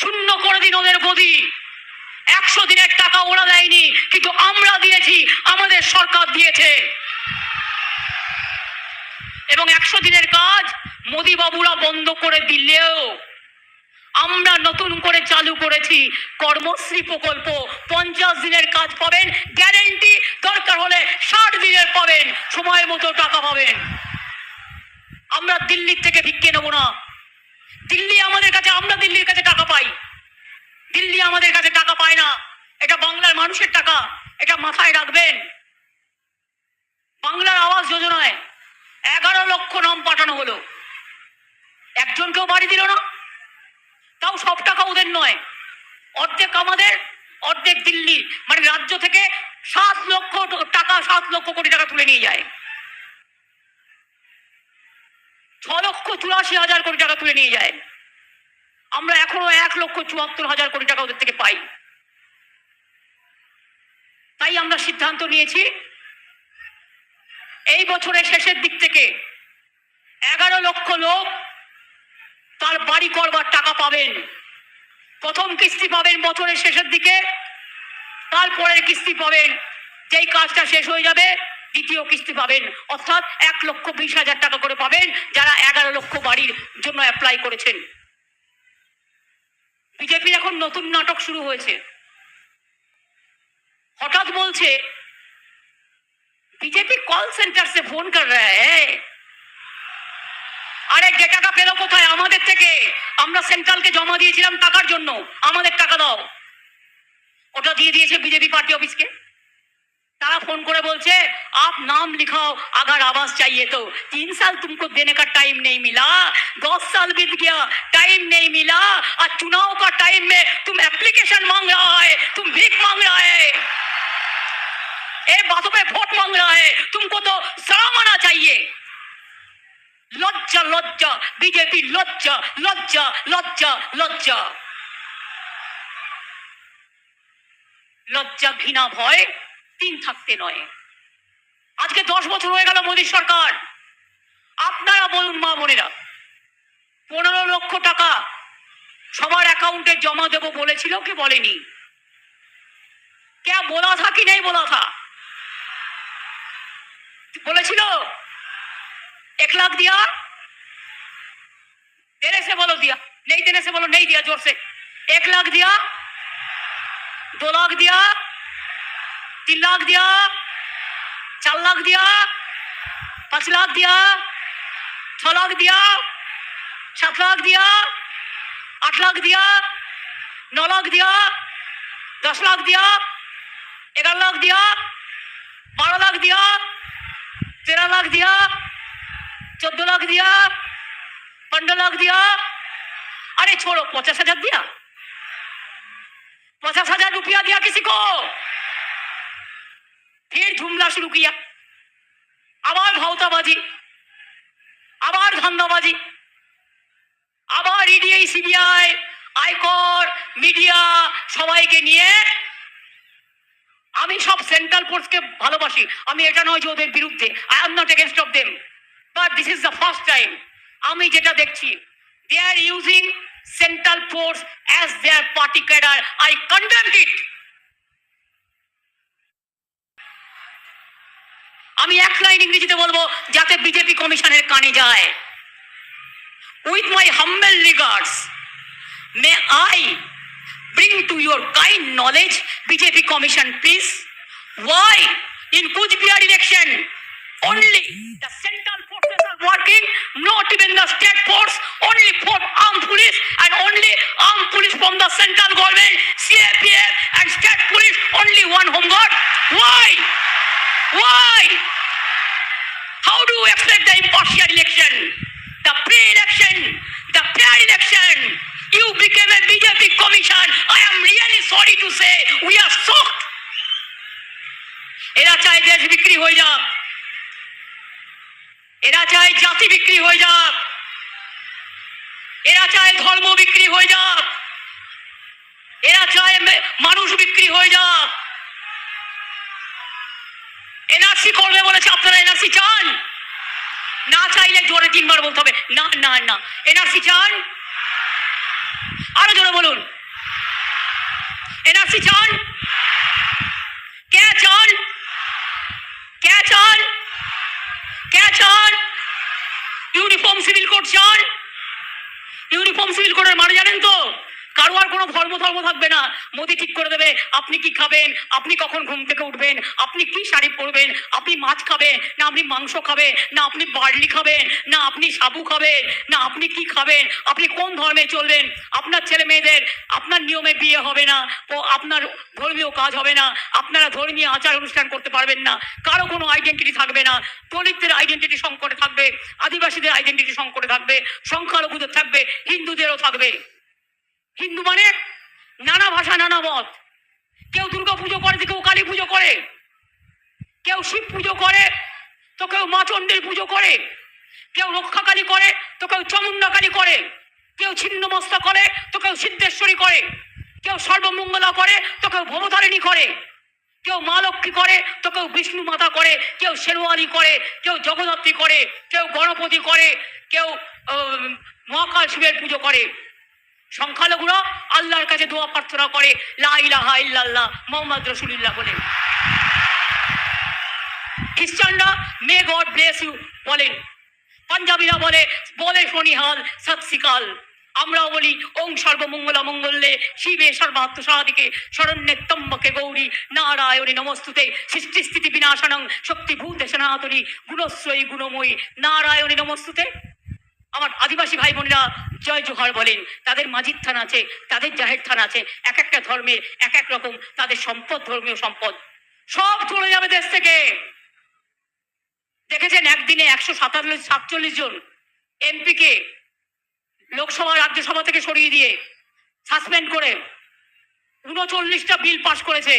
শূন্য করে দিন ওদের বদি একশো দিনের টাকা ওরা দেয়নি, কিন্তু আমরা দিয়েছি, আমাদের সরকার দিয়েছে। এবং একশো দিনের কাজ মোদি বাবুরা বন্ধ করে দিলেও আমরা নতুন করে চালু করেছি কর্মশ্রী প্রকল্প। পঞ্চাশ দিনের কাজ পাবেন, গ্যারেন্টি দরকার হলে ষাট দিনের পাবেন, সময় মতো টাকা পাবেন। আমরা দিল্লির থেকে ভিক্ষে নেব না। দিল্লি আমাদের কাছে, আমরা দিল্লির কাছে টাকা পাই। দিল্লি আমাদের কাছে টাকা পায় না। এটা বাংলার মানুষের টাকা। এটা মাথায় রাখবেন। বাংলার আবাস যোজনায় এগারো লক্ষ নাম পাঠানো হলো। একজনকেও বাড়ি দিল না। তাও সব টাকা ওদের নয়। অর্ধেক আমাদের, অর্ধেক দিল্লি মানে রাজ্য থেকে সাত লক্ষ টাকা, সাত লক্ষ কোটি টাকা তুলে নিয়ে যায়। লক্ষ চুরাশি হাজার কোটি টাকা তুলে নিয়ে যায়। আমরা এখনও এক লক্ষ চুয়াত্তর হাজার কোটি টাকা ওদের থেকে পাই। তাই আমরা সিদ্ধান্ত নিয়েছি, এই বছরের শেষের দিক থেকে এগারো লক্ষ লোক তার বাড়ি করবার টাকা পাবেন। প্রথম কিস্তি পাবেন বছরের শেষের দিকে, তারপরের কিস্তি পাবেন। যেই কাজটা শেষ হয়ে যাবে দ্বিতীয় কিস্তি পাবেন অর্থাৎ এক লক্ষ বিশ হাজার টাকা করে পাবেন যারা এগারো লক্ষ বাড়ির জন্য অ্যাপ্লাই করেছেন বিজেপির এখন নতুন নাটক শুরু হয়েছে হঠাৎ বলছে बीजेपी कॉल सेंटर से फोन कर रहा है আরে যে টাকা পেলো কোথায় আমাদের থেকে আমরা সেন্ট্রালকে জমা দিয়েছিলাম টাকার জন্য আমাদের টাকা দাও ওটা দিয়ে দিয়েছে বিজেপি पार्टी ऑफिस के तारा फोन করে বলছে आप नाम लिखाओ अगर आवास चाहिए तो तीन साल तुमको देने का टाइम नहीं मिला दस साल बीत गया टाइम नहीं मिला और चुनाव का टाइम में तुम एप्लीकेशन मांग रहा है तुम भीख मांग रहा है ए बातों पे वोट मांग रहा है तुमको तो शर्म आना चाहिए লজ্জা লজ্জা বিজেপি লজ্জা লজ্জা লজ্জা লজ্জা লজ্জা ঘৃণা ভয় তিন থাকতে নয়। আজকে দশ বছর হয়ে গেল মোদী সরকার। আপনারা বলুন মা বোনেরা, পনেরো লক্ষ টাকা সবার অ্যাকাউন্টে জমা দেব বলেছিল কে বলেনি? কে বলা থা কি নেই বলা থা বলেছিল, এক লাখ দিয়া দেড়েছে বলো দিয়া, নেই দেড়েছে বলো, নেই দিয়া জোরসে। এক লাখ দিয়া, দু লাখ দিয়া तीन लाख दिया चार लाख दिया पांच लाख दिया छ लाख दिया सात लाख दिया आठ लाख दिया नौ लाख दिया दस लाख दिया ग्यारह लाख दिया बारह लाख दिया तेरह लाख दिया चौदह लाख दिया पंद्रह लाख दिया अरे छोड़ो पचास हजार दिया पचास हजार रुपया दिया किसी को ফের ঝুমলা শুরু কিয়া। আবার ভাওতাবাজি, আবার ধান্দাবাজি আবার ইডিআই সিবিআই আয়কর, মিডিয়া সবাইকে নিয়ে আমি সব সেন্ট্রাল ফোর্সকে ভালোবাসি। আমি এটা নয় যে ওদের বিরুদ্ধে। I am not against of them but this is the first time আমি যেটা দেখছি। They are using central force as their party cadre I condemn it আমি এক লাইন ইংরেজিতে বলব, যাতে বিজেপি কমিশনের কানে যায়। With my humble regards may I bring to your kind knowledge BJP commission please why in Cooch Behar election only the central forces are working not even the state force only four arm police impartial election? The pre-election, the fair election. You became a BJP commission. I am really sorry to say we are shocked. এরা চায় দেশ বিক্রি হয়ে যাক এরা চায় জাতি বিক্রি হয়ে যাক এরা চায় ধর্ম বিক্রি হয়ে যাক এরা চায় মানুষ বিক্রি হয়ে যাক এনআরসি করবে বলেছে আপনারা এনআরসি চান না চাইলে জোরে তিনবার বলতে হবে, না না না। এনআরসি চান? আরও জোরে বলুন। এনআরসি চান? কে চান? কে চান? কে চান? ইউনিফর্ম সিভিল কোড চান? ইউনিফর্ম সিভিল কোডের মানে জানেন তো? কারও আর কোনো ধর্ম ধর্ম থাকবে না। মোদি ঠিক করে দেবে, আপনি কি খাবেন, আপনি কখন ঘুম থেকে উঠবেন, আপনি কি শাড়ি পরবেন, আপনি মাছ খাবেন, না আপনি মাংস খাবেন, না আপনি বার্লি খাবেন, না আপনি সাবু খাবেন, না আপনি কি খাবেন, আপনি কোন ধর্মে চলবেন, আপনার ছেলে মেয়েদের, আপনার নিয়মে বিয়ে হবে না, ও আপনার ধর্মীয় কাজ হবে না, আপনারা ধর্মীয় আচার অনুষ্ঠান করতে পারবেন না, কারও কোনো আইডেন্টিটি থাকবে না দলিতদের আইডেন্টিটি সংকটে থাকবে, আদিবাসীদের আইডেন্টিটি সংকটে থাকবে, সংখ্যালঘুদের থাকবে, হিন্দুদেরও থাকবে। হিন্দু মানে নানা ভাষা, নানা মত। কেউ দুর্গা পুজো করে, কেউ কালী পুজো করে। কেউ শিব পুজো করে, তো কেউ মা চণ্ডীর পুজো করে। কেউ রক্ষাকালী করে, তো কেউ চমুন্ডাকালী করে। কেউ ছিন্নমস্তা করে, তো কেউ সিদ্ধেশ্বরী করে। কেউ সর্বমঙ্গলা করে, তো কেউ ভবতারিণী করে। কেউ মা লক্ষ্মী করে, তো কেউ বিষ্ণু মাতা করে। কেউ শেরওয়ানি করে, কেউ জগদ্ধাত্রী করে, কেউ গণপতি করে, কেউ মহাকাল শিবের পুজো করে। সংখ্যালঘুরা আল্লাহর কাছে দোয়া প্রার্থনা করে, লা ইলাহা ইল্লাল্লাহ মোহাম্মদ রসুলিল্লাহ বলে। খ্রিস্টানরা মে গড ব্লেস ইউ বলেন। পাঞ্জাবিরা বলে বলে শনিহাল সৎ শ্রীকাল আমরাও বলি, ওং সর্বমঙ্গলা মঙ্গলে, শিবে সর্বাত্ম সাদিকে শরণ্যে তম্বকে গৌরী, নারায়ণী নমস্তুতে সৃষ্টি স্থিতি বিনাশনং, শক্তিভূতে সনাতনী গুণশ্রয়ী গুণময়ী, নারায়ণী নমস্তুতে। আমার আদিবাসী ভাই বোনেরা জয় জোহার বলেন। তাদের মাঝির থান আছে, তাদের জাহের থান আছে, এক একটা ধর্মের এক এক রকম তাদের সম্পদ, ধর্মীয় সম্পদ। সব চলে যাবে দেশ থেকে। দেখেছেন একদিনে একশো সাতাল্লিশ সাতচল্লিশ জন এমপিকে লোকসভা, রাজ্যসভা থেকে সরিয়ে দিয়ে সাসপেন্ড করে উনচল্লিশটা বিল পাশ করেছে।